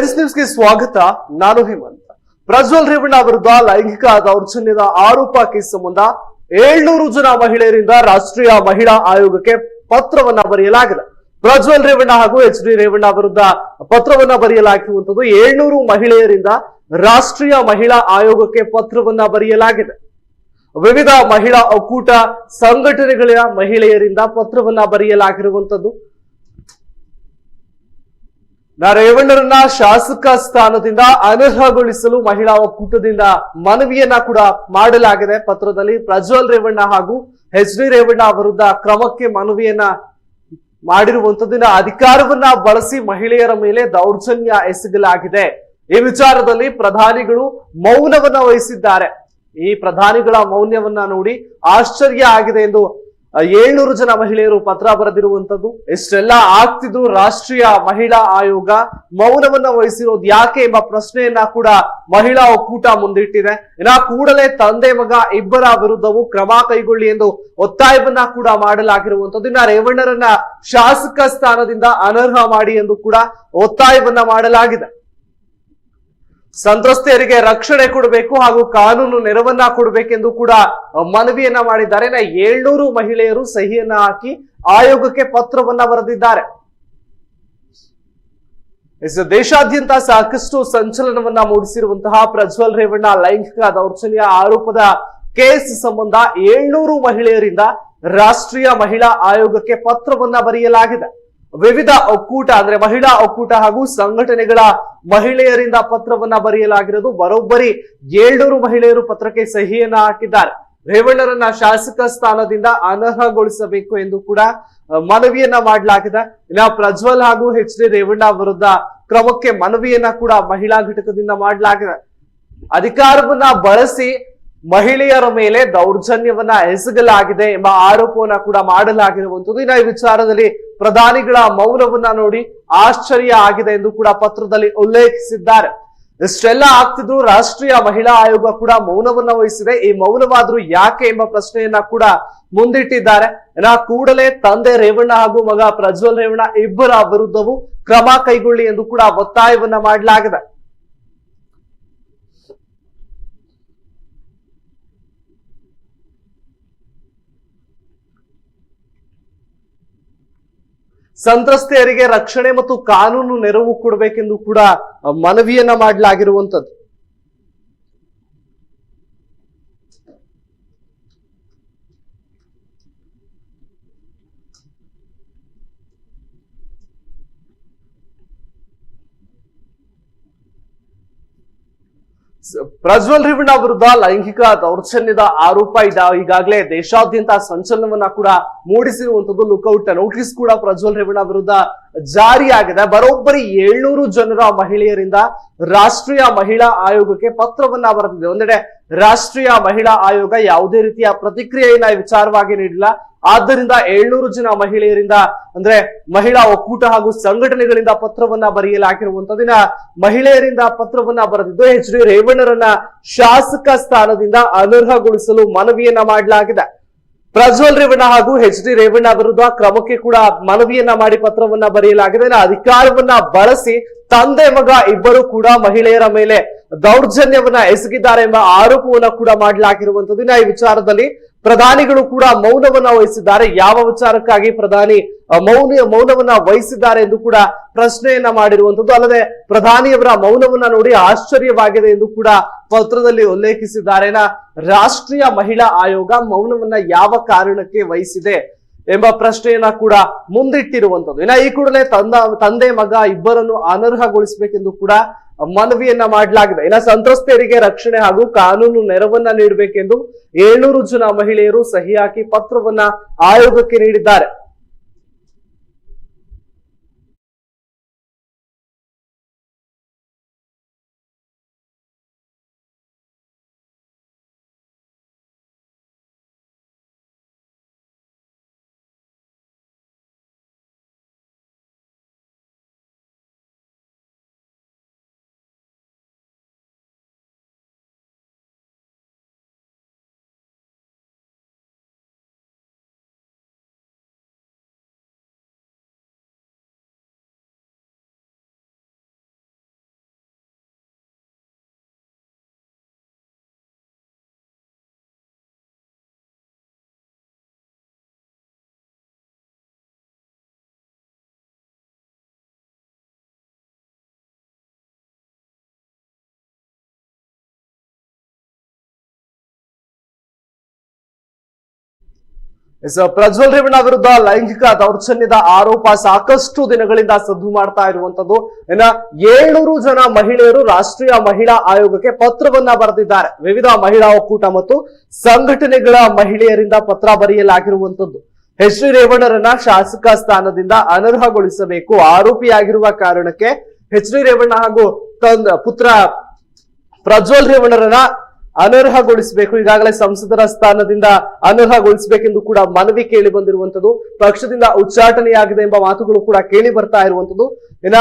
Denis ನ್ಯೂಸ್ಗೆ ಸ್ವಾಗತ. ನಾನು ಹೇಮಂತ್. ಪ್ರಜ್ವಲ್ ರೇವಣ್ಣ ವಿರುದ್ಧ ಲೈಂಗಿಕ ದೌರ್ಜನ್ಯದ ಆರೋಪ ಕೇಸ್ ಸಂಬಂಧ ಏಳ್ನೂರು ಜನ ಮಹಿಳೆಯರಿಂದ ರಾಷ್ಟ್ರೀಯ ಮಹಿಳಾ ಆಯೋಗಕ್ಕೆ ಪತ್ರವನ್ನ ಬರೆಯಲಾಗಿದೆ. ಪ್ರಜ್ವಲ್ ರೇವಣ್ಣ ಹಾಗೂ ಎಚ್ ಡಿ ರೇವಣ್ಣ ವಿರುದ್ಧ ಪತ್ರವನ್ನ ಬರೆಯಲಾಗಿರುವಂತದ್ದು ಏಳ್ನೂರು ಮಹಿಳೆಯರಿಂದ ರಾಷ್ಟ್ರೀಯ ಮಹಿಳಾ ಆಯೋಗಕ್ಕೆ ಪತ್ರವನ್ನ ಬರೆಯಲಾಗಿದೆ. ವಿವಿಧ ಮಹಿಳಾ ಒಕ್ಕೂಟ ಸಂಘಟನೆಗಳ ಮಹಿಳೆಯರಿಂದ ಪತ್ರವನ್ನ ಬರೆಯಲಾಗಿರುವಂತದ್ದು ನಾ ರೇವಣ್ಣರನ್ನ ಶಾಸಕ ಸ್ಥಾನದಿಂದ ಅನರ್ಹಗೊಳಿಸಲು ಮಹಿಳಾ ಒಕ್ಕೂಟದಿಂದ ಮನವಿಯನ್ನ ಕೂಡ ಮಾಡಲಾಗಿದೆ. ಪತ್ರದಲ್ಲಿ ಪ್ರಜ್ವಲ್ ರೇವಣ್ಣ ಹಾಗೂ ಎಚ್ ಡಿ ರೇವಣ್ಣ ವಿರುದ್ಧ ಕ್ರಮಕ್ಕೆ ಮನವಿಯನ್ನ ಮಾಡಿರುವಂತದ್ದಿನ ಅಧಿಕಾರವನ್ನ ಬಳಸಿ ಮಹಿಳೆಯರ ಮೇಲೆ ದೌರ್ಜನ್ಯ ಎಸಗಲಾಗಿದೆ. ಈ ವಿಚಾರದಲ್ಲಿ ಪ್ರಧಾನಿಗಳು ಮೌನವನ್ನ ವಹಿಸಿದ್ದಾರೆ. ಈ ಪ್ರಧಾನಿಗಳ ಮೌನ್ಯವನ್ನ ನೋಡಿ ಆಶ್ಚರ್ಯ ಆಗಿದೆ ಎಂದು ಏಳ್ನೂರು ಜನ ಮಹಿಳೆಯರು ಪತ್ರ ಬರೆದಿರುವಂತದ್ದು ಇಷ್ಟೆಲ್ಲ ಆಗ್ತಿದ್ರು ರಾಷ್ಟ್ರೀಯ ಮಹಿಳಾ ಆಯೋಗ ಮೌನವನ್ನ ವಹಿಸಿರೋದು ಯಾಕೆ ಎಂಬ ಪ್ರಶ್ನೆಯನ್ನ ಕೂಡ ಮಹಿಳಾ ಒಕ್ಕೂಟ ಮುಂದಿಟ್ಟಿದೆ. ಇನ್ನ ಕೂಡಲೇ ತಂದೆ ಮಗ ಇಬ್ಬರ ವಿರುದ್ಧವೂ ಕ್ರಮ ಕೈಗೊಳ್ಳಿ ಎಂದು ಒತ್ತಾಯವನ್ನ ಕೂಡ ಮಾಡಲಾಗಿರುವಂತದ್ದು ಇನ್ನ ರೇವಣ್ಣರನ್ನ ಶಾಸಕ ಸ್ಥಾನದಿಂದ ಅನರ್ಹ ಮಾಡಿ ಎಂದು ಕೂಡ ಒತ್ತಾಯವನ್ನ ಮಾಡಲಾಗಿದೆ. ಸಂತ್ರಸ್ತೆಯರಿಗೆ ರಕ್ಷಣೆ ಕೊಡಬೇಕು ಹಾಗೂ ಕಾನೂನು ನೆರವನ್ನ ಕೊಡಬೇಕೆಂದು ಕೂಡ ಮನವಿಯನ್ನ ಮಾಡಿದ್ದಾರೆ. ಏಳ್ನೂರು ಮಹಿಳೆಯರು ಸಹಿಯನ್ನ ಹಾಕಿ ಆಯೋಗಕ್ಕೆ ಪತ್ರವನ್ನ ಬರೆದಿದ್ದಾರೆ. ದೇಶಾದ್ಯಂತ ಸಾಕಷ್ಟು ಸಂಚಲನವನ್ನ ಮೂಡಿಸಿರುವಂತಹ ಪ್ರಜ್ವಲ್ ರೇವಣ್ಣ ಲೈಂಗಿಕ ದೌರ್ಜನ್ಯ ಆರೋಪದ ಕೇಸ್ ಸಂಬಂಧ ಏಳ್ನೂರು ಮಹಿಳೆಯರಿಂದ ರಾಷ್ಟ್ರೀಯ ಮಹಿಳಾ ಆಯೋಗಕ್ಕೆ ಪತ್ರವನ್ನ ಬರೆಯಲಾಗಿದೆ. ವಿವಿಧ ಒಕ್ಕೂಟ ಅಂದ್ರೆ ಮಹಿಳಾ ಒಕ್ಕೂಟ ಹಾಗೂ ಸಂಘಟನೆಗಳ ಮಹಿಳೆಯರಿಂದ ಪತ್ರವನ್ನ ಬರೆಯಲಾಗಿರೋದು. ಬರೋಬ್ಬರಿ ಏಳ್ನೂರು ಮಹಿಳೆಯರು ಪತ್ರಕ್ಕೆ ಸಹಿಯನ್ನ ಹಾಕಿದ್ದಾರೆ. ರೇವಣ್ಣರನ್ನ ಶಾಸಕ ಸ್ಥಾನದಿಂದ ಅನರ್ಹಗೊಳಿಸಬೇಕು ಎಂದು ಕೂಡ ಮನವಿಯನ್ನ ಮಾಡಲಾಗಿದೆ. ಇನ್ನ ಪ್ರಜ್ವಲ್ ಹಾಗೂ ಹೆಚ್ ಡಿ ರೇವಣ್ಣ ವಿರುದ್ಧ ಕ್ರಮಕ್ಕೆ ಮನವಿಯನ್ನ ಕೂಡ ಮಹಿಳಾ ಘಟಕದಿಂದ ಮಾಡಲಾಗಿದೆ. ಅಧಿಕಾರವನ್ನ ಬಳಸಿ ಮಹಿಳೆಯರ ಮೇಲೆ ದೌರ್ಜನ್ಯವನ್ನ ಎಸಗಲಾಗಿದೆ ಎಂಬ ಆರೋಪವನ್ನ ಕೂಡ ಮಾಡಲಾಗಿರುವಂತದ್ದು ಇನ್ನ ಈ ವಿಚಾರದಲ್ಲಿ ಪ್ರಧಾನಿಗಳ ಮೌನವನ್ನ ನೋಡಿ ಆಶ್ಚರ್ಯ ಆಗಿದೆ ಎಂದು ಕೂಡ ಪತ್ರದಲ್ಲಿ ಉಲ್ಲೇಖಿಸಿದ್ದಾರೆ. ಇಷ್ಟೆಲ್ಲ ಆಗ್ತಿದ್ರು ರಾಷ್ಟ್ರೀಯ ಮಹಿಳಾ ಆಯೋಗ ಕೂಡ ಮೌನವನ್ನ ವಹಿಸಿದೆ. ಈ ಮೌನವಾದ್ರೂ ಯಾಕೆ ಎಂಬ ಪ್ರಶ್ನೆಯನ್ನ ಕೂಡ ಮುಂದಿಟ್ಟಿದ್ದಾರೆ. ನಾ ಕೂಡಲೇ ತಂದೆ ರೇವಣ್ಣ ಹಾಗೂ ಮಗ ಪ್ರಜ್ವಲ್ ರೇವಣ್ಣ ಇಬ್ಬರ ವಿರುದ್ಧವೂ ಕ್ರಮ ಕೈಗೊಳ್ಳಿ ಎಂದು ಕೂಡ ಒತ್ತಾಯವನ್ನ ಮಾಡಲಾಗಿದೆ. ಸಂತ್ರಸ್ತೆಯರಿಗೆ ರಕ್ಷಣೆ ಮತ್ತು ಕಾನೂನು ನೆರವು ಕೊಡಬೇಕೆಂದು ಕೂಡ ಮನವಿಯನ್ನ ಮಾಡಲಾಗಿರುವಂತದ್ದು ಸ- ಪ್ರಜ್ವಲ್ ರೇವಣ್ಣ ವಿರುದ್ಧ ಲೈಂಗಿಕ ದೌರ್ಜನ್ಯದ ಆರೋಪ ಇದ. ಈಗಾಗಲೇ ದೇಶಾದ್ಯಂತ ಸಂಚಲನವನ್ನ ಕೂಡ ಮೂಡಿಸಿರುವಂತದ್ದು ಲುಕೌಟ್ ನೋಟಿಸ್ ಕೂಡ ಪ್ರಜ್ವಲ್ ರೇವಣ್ಣ ವಿರುದ್ಧ ಜಾರಿಯಾಗಿದೆ. ಬರೋಬ್ಬರಿ ಏಳ್ನೂರು ಜನರ ಮಹಿಳೆಯರಿಂದ ರಾಷ್ಟ್ರೀಯ ಮಹಿಳಾ ಆಯೋಗಕ್ಕೆ ಪತ್ರವನ್ನ ಬರೆದಿದೆ. ಒಂದೆಡೆ ರಾಷ್ಟ್ರೀಯ ಮಹಿಳಾ ಆಯೋಗ ಯಾವುದೇ ರೀತಿಯ ಪ್ರತಿಕ್ರಿಯೆಯನ್ನ ವಿಚಾರವಾಗಿ ನೀಡಿಲ್ಲ. ಆದ್ದರಿಂದ ಏಳ್ನೂರು ಜನ ಮಹಿಳೆಯರಿಂದ, ಅಂದ್ರೆ ಮಹಿಳಾ ಒಕ್ಕೂಟ ಹಾಗೂ ಸಂಘಟನೆಗಳಿಂದ ಪತ್ರವನ್ನ ಬರೆಯಲಾಗಿರುವಂತದಿನ ಮಹಿಳೆಯರಿಂದ ಪತ್ರವನ್ನ ಬರೆದಿದ್ದು, ಎಚ್ ಡಿ ರೇವಣ್ಣರನ್ನ ಶಾಸಕ ಸ್ಥಾನದಿಂದ ಅನರ್ಹಗೊಳಿಸಲು ಮನವಿಯನ್ನ ಮಾಡಲಾಗಿದೆ. ಪ್ರಜ್ವಲ್ ರೇವಣ್ಣ ಹಾಗೂ ಎಚ್ ಡಿ ರೇವಣ್ಣ ವಿರುದ್ಧ ಕ್ರಮಕ್ಕೆ ಕೂಡ ಮನವಿಯನ್ನ ಮಾಡಿ ಪತ್ರವನ್ನ ಬರೆಯಲಾಗಿದೆ. ಅಧಿಕಾರವನ್ನ ಬಳಸಿ ತಂದೆ ಮಗ ಇಬ್ಬರು ಕೂಡ ಮಹಿಳೆಯರ ಮೇಲೆ ದೌರ್ಜನ್ಯವನ್ನ ಎಸಗಿದ್ದಾರೆ ಎಂಬ ಆರೋಪವನ್ನ ಕೂಡ ಮಾಡಲಾಗಿರುವಂತದ್ದು ಈ ವಿಚಾರದಲ್ಲಿ ಪ್ರಧಾನಿಗಳು ಕೂಡ ಮೌನವನ್ನ ವಹಿಸಿದ್ದಾರೆ. ಯಾವ ವಿಚಾರಕ್ಕಾಗಿ ಪ್ರಧಾನಿ ಮೌನ, ಮೌನವನ್ನ ವಹಿಸಿದ್ದಾರೆ ಎಂದು ಕೂಡ ಪ್ರಶ್ನೆಯನ್ನ ಮಾಡಿರುವಂತದ್ದು ಅಲ್ಲದೆ ಪ್ರಧಾನಿಯವರ ಮೌನವನ್ನ ನೋಡಿ ಆಶ್ಚರ್ಯವಾಗಿದೆ ಎಂದು ಕೂಡ ಪತ್ರದಲ್ಲಿ ಉಲ್ಲೇಖಿಸಿದ್ದಾರೆ. ರಾಷ್ಟ್ರೀಯ ಮಹಿಳಾ ಆಯೋಗ ಮೌನವನ್ನ ಯಾವ ಕಾರಣಕ್ಕೆ ವಹಿಸಿದೆ? ಎಂಬ ಪ್ರಶ್ನೆಯನ್ನ ಕೂಡ ಮುಂದಿಟ್ಟಿರುವಂತದ್ದು ಇನ್ನ ಈ ಕೂಡಲೇ ತಂದ, ತಂದೆ, ಮಗ ಇಬ್ಬರನ್ನು ಅನರ್ಹಗೊಳಿಸಬೇಕೆಂದು ಕೂಡ ಮನವಿಯನ್ನ ಮಾಡಲಾಗಿದೆ. ಇನ್ನ ಸಂತ್ರಸ್ತರಿಗೆ ರಕ್ಷಣೆ ಹಾಗೂ ಕಾನೂನು ನೆರವನ್ನ ನೀಡಬೇಕೆಂದು ಏಳ್ನೂರು ಜನ ಮಹಿಳೆಯರು ಸಹಿ ಹಾಕಿ ಪತ್ರವನ್ನ ಆಯೋಗಕ್ಕೆ ನೀಡಿದ್ದಾರೆ. ಪ್ರಜ್ವಲ್ ರೇವಣ್ಣ ವಿರುದ್ಧ ಲೈಂಗಿಕ ದೌರ್ಜನ್ಯದ ಆರೋಪ ಸಾಕಷ್ಟು ದಿನಗಳಿಂದ ಸದ್ದು ಮಾಡ್ತಾ ಇರುವಂತದ್ದು. ಇನ್ನ ಏಳ್ನೂರು ಜನ ಮಹಿಳೆಯರು ರಾಷ್ಟ್ರೀಯ ಮಹಿಳಾ ಆಯೋಗಕ್ಕೆ ಪತ್ರವನ್ನ ಬರೆದಿದ್ದಾರೆ. ವಿವಿಧ ಮಹಿಳಾ ಒಕ್ಕೂಟ ಮತ್ತು ಸಂಘಟನೆಗಳ ಮಹಿಳೆಯರಿಂದ ಪತ್ರ ಬರೆಯಲಾಗಿರುವಂತದ್ದು. ಎಚ್ ಡಿ ರೇವಣ್ಣರನ್ನ ಶಾಸಕ ಸ್ಥಾನದಿಂದ ಅನರ್ಹಗೊಳಿಸಬೇಕು ಆರೋಪಿಯಾಗಿರುವ ಕಾರಣಕ್ಕೆ ಎಚ್ ಡಿ ರೇವಣ್ಣ ಹಾಗೂ ತಂದ ಪುತ್ರ ಪ್ರಜ್ವಲ್ ರೇವಣ್ಣರನ್ನ ಅನರ್ಹಗೊಳಿಸಬೇಕು. ಈಗಾಗಲೇ ಸಂಸದರ ಸ್ಥಾನದಿಂದ ಅನರ್ಹಗೊಳಿಸಬೇಕೆಂದು ಕೂಡ ಮನವಿ ಕೇಳಿ ಬಂದಿರುವಂತದ್ದು ಪಕ್ಷದಿಂದ ಉಚ್ಚಾಟನೆಯಾಗಿದೆ ಎಂಬ ಮಾತುಗಳು ಕೂಡ ಕೇಳಿ ಬರ್ತಾ ಇರುವಂತದ್ದು ಇನ್ನ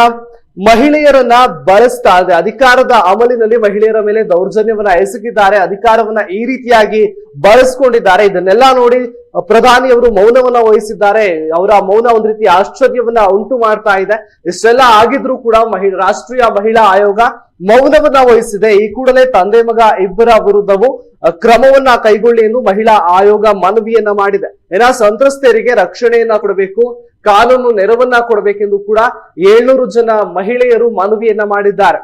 ಮಹಿಳೆಯರನ್ನ ಬಳಸ್ತಾ ಇದೆ. ಅಧಿಕಾರದ ಅಮಲಿನಲ್ಲಿ ಮಹಿಳೆಯರ ಮೇಲೆ ದೌರ್ಜನ್ಯವನ್ನ ಎಸಗಿದ್ದಾರೆ. ಅಧಿಕಾರವನ್ನ ಈ ರೀತಿಯಾಗಿ ಬಳಸ್ಕೊಂಡಿದ್ದಾರೆ. ಇದನ್ನೆಲ್ಲ ನೋಡಿ ಪ್ರಧಾನಿಯವರು ಮೌನವನ್ನ ವಹಿಸಿದ್ದಾರೆ. ಅವರ ಮೌನ ಒಂದ್ ರೀತಿ ಆಶ್ಚರ್ಯವನ್ನ ಉಂಟು ಮಾಡ್ತಾ ಇದೆ. ಇಷ್ಟೆಲ್ಲ ಆಗಿದ್ರೂ ಕೂಡ ಮಹಿ, ರಾಷ್ಟ್ರೀಯ ಮಹಿಳಾ ಆಯೋಗ ಮೌನವನ್ನ ವಹಿಸಿದೆ. ಈ ಕೂಡಲೇ ತಂದೆ ಮಗ ಇಬ್ಬರ ವಿರುದ್ಧವು ಕ್ರಮವನ್ನ ಕೈಗೊಳ್ಳಿ ಎಂದು ಮಹಿಳಾ ಆಯೋಗ ಮನವಿಯನ್ನ ಮಾಡಿದೆ. ಏನ ಸಂತ್ರಸ್ತೆಯರಿಗೆ ರಕ್ಷಣೆಯನ್ನ ಕೊಡಬೇಕು, ಕಾನೂನು ನೆರವನ್ನ ಕೊಡಬೇಕೆಂದು ಕೂಡ ಏಳ್ನೂರು ಜನ ಮಹಿಳೆಯರು ಮನವಿಯನ್ನ ಮಾಡಿದ್ದಾರೆ.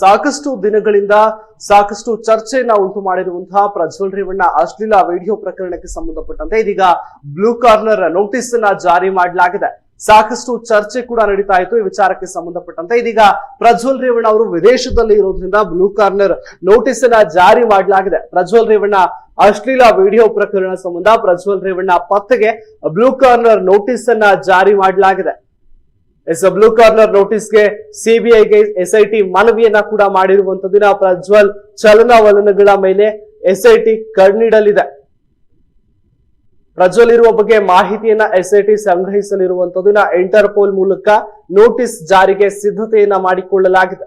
ಸಾಕಷ್ಟು ದಿನಗಳಿಂದ ಸಾಕಷ್ಟು ಚರ್ಚೆಯನ್ನ ಉಂಟು ಮಾಡಿರುವಂತಹ ಪ್ರಜ್ವಲ್ ರೇವಣ್ಣ ಅಶ್ಲೀಲ ವಿಡಿಯೋ ಪ್ರಕರಣಕ್ಕೆ ಸಂಬಂಧಪಟ್ಟಂತೆ ಇದೀಗ ಬ್ಲೂ ಕಾರ್ನರ್ ನೋಟಿಸ್ ಅನ್ನ ಜಾರಿ ಮಾಡಲಾಗಿದೆ. ಸಾಕಷ್ಟು ಚರ್ಚೆ ಕೂಡ ನಡೀತಾ ಇತ್ತು ಈ ವಿಚಾರಕ್ಕೆ ಸಂಬಂಧಪಟ್ಟಂತೆ. ಇದೀಗ ಪ್ರಜ್ವಲ್ ರೇವಣ್ಣ ಅವರು ವಿದೇಶದಲ್ಲಿ ಇರೋದ್ರಿಂದ ಬ್ಲೂ ಕಾರ್ನರ್ ನೋಟಿಸ್ ಅನ್ನ ಜಾರಿ ಮಾಡಲಾಗಿದೆ. ಪ್ರಜ್ವಲ್ ರೇವಣ್ಣ ಅಶ್ಲೀಲ ವಿಡಿಯೋ ಪ್ರಕರಣ ಸಂಬಂಧ ಪ್ರಜ್ವಲ್ ರೇವಣ್ಣ ಪತ್ತೆಗೆ ಬ್ಲೂ ಕಾರ್ನರ್ ನೋಟಿಸ್ ಅನ್ನ ಜಾರಿ ಮಾಡಲಾಗಿದೆ. ಎಸ್ ಬ್ಲೂ ಕಾರ್ನರ್ ನೋಟಿಸ್ಗೆ ಸಿಬಿಐಗೆ ಎಸ್ಐಟಿ ಮನವಿಯನ್ನ ಕೂಡ ಮಾಡಿರುವಂತದ್ದು ಪ್ರಜ್ವಲ್ ಚಲನವಲನಗಳ ಮೇಲೆ ಎಸ್ಐಟಿ ಕಣ್ಣಿಡಲಿದೆ. ಪ್ರಜ್ವಲ್ ಇರುವ ಬಗ್ಗೆ ಮಾಹಿತಿಯನ್ನ ಎಸ್ಐಟಿ ಸಂಗ್ರಹಿಸಲಿರುವಂತದ್ದು ಇಂಟರ್ಪೋಲ್ ಮೂಲಕ ನೋಟಿಸ್ ಜಾರಿಗೆ ಸಿದ್ಧತೆಯನ್ನ ಮಾಡಿಕೊಳ್ಳಲಾಗಿದೆ.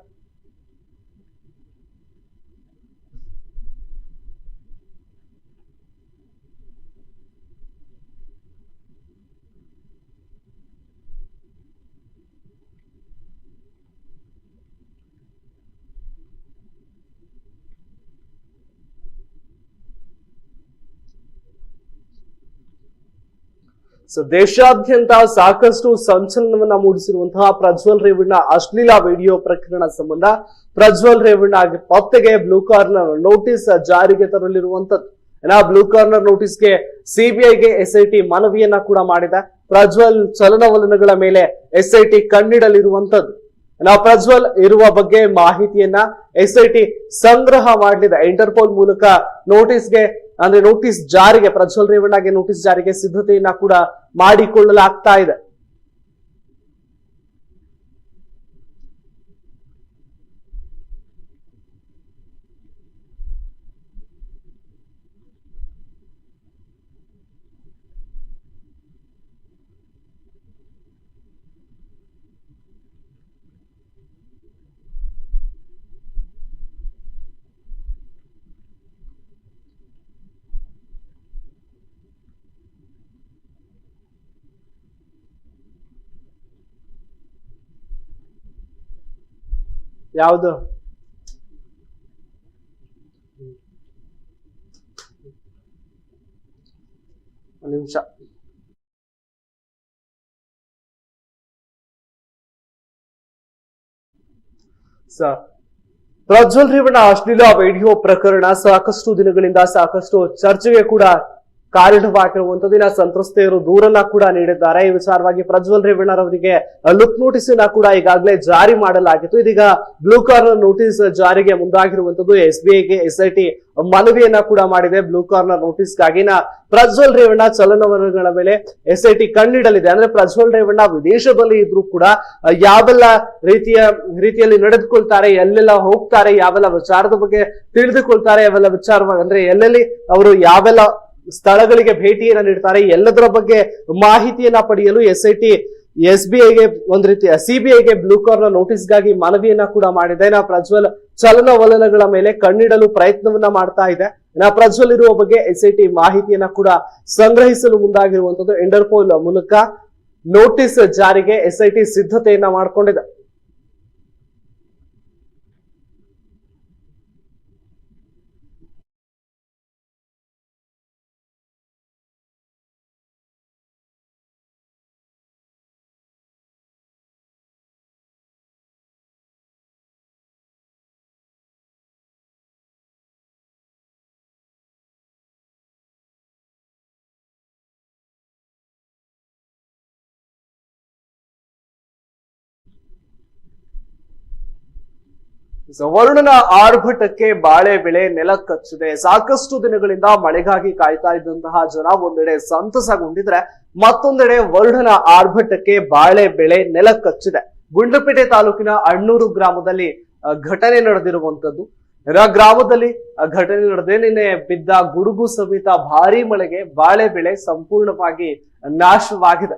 ಸೊ ದೇಶಾದ್ಯಂತ ಸಾಕಷ್ಟು ಸಂಚಲನವನ್ನ ಮೂಡಿಸಿರುವಂತಹ ಪ್ರಜ್ವಲ್ ರೇವಣ್ಣ, ಅಶ್ಲೀಲ ವಿಡಿಯೋ ಪ್ರಕರಣ ಸಂಬಂಧ ಪ್ರಜ್ವಲ್ ರೇವಣ್ಣ ಪತ್ತೆಗೆ ಬ್ಲೂ ಕಾರ್ನರ್ ನೋಟಿಸ್ ಜಾರಿಗೆ ತರಲಿರುವಂತದ್ದು ಬ್ಲೂ ಕಾರ್ನರ್ ನೋಟಿಸ್ಗೆ ಸಿಬಿಐಗೆ ಎಸ್ಐಟಿ ಮನವಿಯನ್ನ ಕೂಡ ಮಾಡಿದೆ. ಪ್ರಜ್ವಲ್ ಚಲನವಲನಗಳ ಮೇಲೆ ಎಸ್ಐಟಿ ಕಣ್ಣಿಡಲಿರುವಂತದ್ದು ನಾವು ಪ್ರಜ್ವಲ್ ಇರುವ ಬಗ್ಗೆ ಮಾಹಿತಿಯನ್ನ ಎಸ್ಐಟಿ ಸಂಗ್ರಹ ಮಾಡಲಿದೆ. ಇಂಟರ್ಪೋಲ್ ಮೂಲಕ ನೋಟಿಸ್ಗೆ ಅಂದ್ರೆ ನೋಟಿಸ್ ಜಾರಿಗೆ ಪ್ರಜ್ವಲ್ ರೇವಣ್ಣಗೆ ನೋಟಿಸ್ ಜಾರಿಗೆ ಸಿದ್ಧತೆಯನ್ನ ಕೂಡ ಮಾಡಿಕೊಳ್ಳಲಾಗ್ತಾ ಇದೆ. ಯಾವುದು? ನಿಮಿಷ. ಪ್ರಜ್ವಲ್ ರೇವಣ್ಣ ಅಶ್ಲೀಲ ವಿಡಿಯೋ ಪ್ರಕರಣ ಸಾಕಷ್ಟು ದಿನಗಳಿಂದ ಸಾಕಷ್ಟು ಚರ್ಚೆಗೆ ಕೂಡ ಕಾರಣವಾಗಿರುವಂತದ್ದು ಇನ್ನ ಸಂತ್ರಸ್ತೆಯರು ದೂರನ್ನ ಕೂಡ ನೀಡಿದ್ದಾರೆ. ಈ ವಿಚಾರವಾಗಿ ಪ್ರಜ್ವಲ್ ರೇವಣ್ಣರವರಿಗೆ ಲುಕ್ ನೋಟಿಸ್ ಅನ್ನ ಕೂಡ ಈಗಾಗಲೇ ಜಾರಿ ಮಾಡಲಾಗಿತ್ತು. ಇದೀಗ ಬ್ಲೂ ಕಾರ್ನರ್ ನೋಟಿಸ್ ಜಾರಿಗೆ ಮುಂದಾಗಿರುವಂತದ್ದು ಎಸ್ ಬಿ ಐಗೆ ಎಸ್ಐಟಿ ಮನವಿಯನ್ನ ಕೂಡ ಮಾಡಿದೆ ಬ್ಲೂ ಕಾರ್ನರ್ ನೋಟಿಸ್ಗಾಗಿ. ನಾ ಪ್ರಜ್ವಲ್ ರೇವಣ್ಣ ಚಲನವಲನಗಳ ಮೇಲೆ ಎಸ್ ಐ ಟಿ ಕಣ್ಣಿಡಲಿದೆ. ಅಂದ್ರೆ ಪ್ರಜ್ವಲ್ ರೇವಣ್ಣ ವಿದೇಶದಲ್ಲಿ ಇದ್ರೂ ಕೂಡ ಯಾವೆಲ್ಲ ರೀತಿಯ, ರೀತಿಯಲ್ಲಿ ನಡೆದುಕೊಳ್ತಾರೆ, ಎಲ್ಲೆಲ್ಲ ಹೋಗ್ತಾರೆ, ಯಾವೆಲ್ಲ ವಿಚಾರದ ಬಗ್ಗೆ ತಿಳಿದುಕೊಳ್ತಾರೆ, ಯಾವೆಲ್ಲ ವಿಚಾರವಾಗಿ, ಅಂದ್ರೆ ಎಲ್ಲೆಲ್ಲಿ ಅವರು ಯಾವೆಲ್ಲ ಸ್ಥಳಗಳಿಗೆ ಭೇಟಿಯನ್ನ ನೀಡ್ತಾರೆ. ಎಲ್ಲದರ ಬಗ್ಗೆ ಮಾಹಿತಿಯನ್ನ ಪಡೆಯಲು S I T S B ಐಗೆ ಒಂದ್ ರೀತಿ ಸಿಬಿಐಗೆ ಬ್ಲೂ ಕಾರ್ನರ್ ನೋಟಿಸ್ಗಾಗಿ ಮನವಿಯನ್ನ ಕೂಡ ಮಾಡಿದೆ. ನಾ ಪ್ರಜ್ವಲ್ ಚಲನವಲನಗಳ ಮೇಲೆ ಕಣ್ಣಿಡಲು ಪ್ರಯತ್ನವನ್ನ ಮಾಡ್ತಾ ಇದೆ. ನಾ ಪ್ರಜ್ವಲ್ ಇರುವ ಬಗ್ಗೆ ಎಸ್ ಐ ಟಿ ಮಾಹಿತಿಯನ್ನ ಕೂಡ ಸಂಗ್ರಹಿಸಲು ಮುಂದಾಗಿರುವಂತದ್ದು ಇಂಟರ್ಪೋಲ್ ಮೂಲಕ ನೋಟಿಸ್ ಜಾರಿಗೆ ಎಸ್ ಐ ಟಿ ಸಿದ್ಧತೆಯನ್ನ ಮಾಡ್ಕೊಂಡಿದೆ. ವರುಣನ ಆರ್ಭಟಕ್ಕೆ ಬಾಳೆ ಬೆಳೆ ನೆಲಕ್ಕಚ್ಚಿದೆ ಸಾಕಷ್ಟು ದಿನಗಳಿಂದ ಮಳೆಗಾಗಿ ಕಾಯ್ತಾ ಇದ್ದಂತಹ ಜನ ಒಂದೆಡೆ ಸಂತಸಗೊಂಡಿದ್ರೆ ಮತ್ತೊಂದೆಡೆ ವರುಣನ ಆರ್ಭಟಕ್ಕೆ ಬಾಳೆ ಬೆಳೆ ನೆಲಕ್ಕಚ್ಚಿದೆ ಗುಂಡ್ಲಪೇಟೆ ತಾಲೂಕಿನ ಅಣ್ಣೂರು ಗ್ರಾಮದಲ್ಲಿ ಘಟನೆ ನಡೆದಿರುವಂತದ್ದು ಗ್ರಾಮದಲ್ಲಿ ಘಟನೆ ನಡೆದೇ ನಿನ್ನೆ ಬಿದ್ದ ಗುಡುಗು ಸಮೇತ ಭಾರಿ ಮಳೆಗೆ ಬಾಳೆ ಬೆಳೆ ಸಂಪೂರ್ಣವಾಗಿ ನಾಶವಾಗಿದೆ.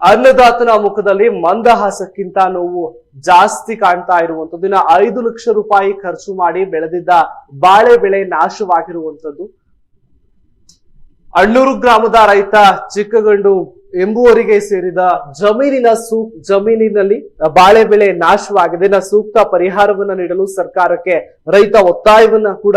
ಅನ್ನದಾತನ ಮುಖದಲ್ಲಿ ಮಂದಹಾಸಕ್ಕಿಂತ ನೋವು ಜಾಸ್ತಿ ಕಾಣ್ತಾ ಇರುವಂತದ್ದು ಇನ್ನು ಐದು ಲಕ್ಷ ರೂಪಾಯಿ ಖರ್ಚು ಮಾಡಿ ಬೆಳೆದಿದ್ದ ಬಾಳೆ ಬೆಳೆ ನಾಶವಾಗಿರುವಂತದ್ದು ಅಣ್ಣೂರು ಗ್ರಾಮದ ರೈತ ಚಿಕ್ಕಗಂಡು ಎಂಬುವರಿಗೆ ಸೇರಿದ ಜಮೀನಿನ ಸೂ ಜಮೀನಿನಲ್ಲಿ ಬಾಳೆ ಬೆಳೆ ನಾಶವಾಗಿದೆ. ಸೂಕ್ತ ಪರಿಹಾರವನ್ನ ನೀಡಲು ಸರ್ಕಾರಕ್ಕೆ ರೈತ ಒತ್ತಾಯವನ್ನ ಕೂಡ